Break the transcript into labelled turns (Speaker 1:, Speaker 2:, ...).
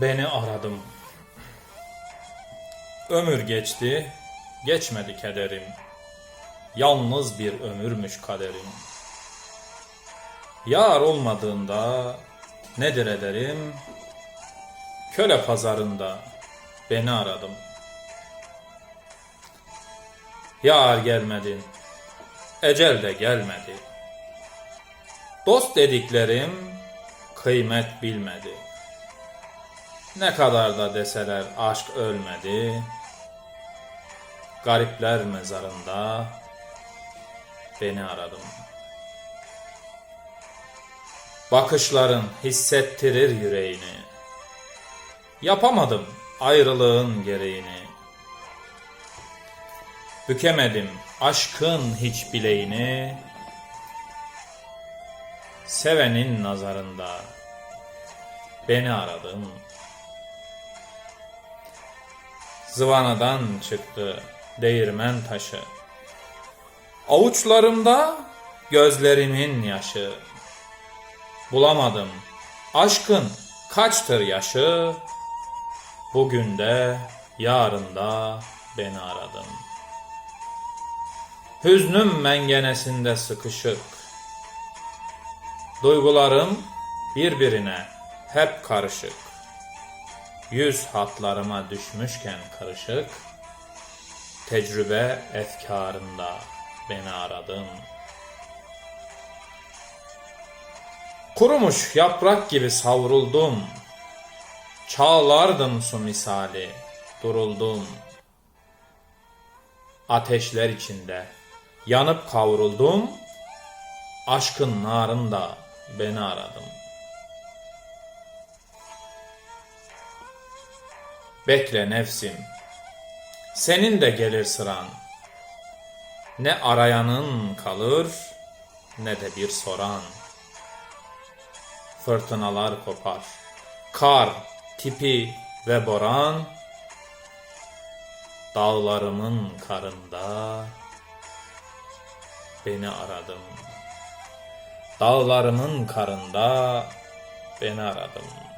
Speaker 1: beni aradım. Ömür geçti, geçmedi kederim. Yalnız bir ömürmüş kaderim. Yar olmadığında nedir ederim? Köle pazarında beni aradım. Yar gelmedin, ecel de gelmedi. Dost dediklerim kıymet bilmedi. Ne kadar da deseler aşk ölmedi. Garipler mezarında beni aradım. Bakışların hissettirir yüreğini. Yapamadım ayrılığın gereğini. Bükemedim aşkın hiç bileğini. Sevenin nazarında beni aradım. Zıvanadan çıktı değirmen taşı. Avuçlarımda gözlerimin yaşı. Bulamadım aşkın kaçtır yaşı. Bugün de yarın da beni aradım. Hüznüm mengenesinde sıkışık. Duygularım birbirine hep karışık. Yüz hatlarıma düşmüşken karışık. Tecrübe efkarında beni aradın. Kurumuş yaprak gibi savruldum. Çağlardım su misali, duruldum. Ateşler içinde yanıp kavruldum. Aşkın narında beni aradım. Bekle nefsim, senin de gelir sıran. Ne arayanın kalır, ne de bir soran. Fırtınalar kopar, kar, tipi ve boran. Dağlarımın karında beni aradım. Dağlarımın karında beni aradım.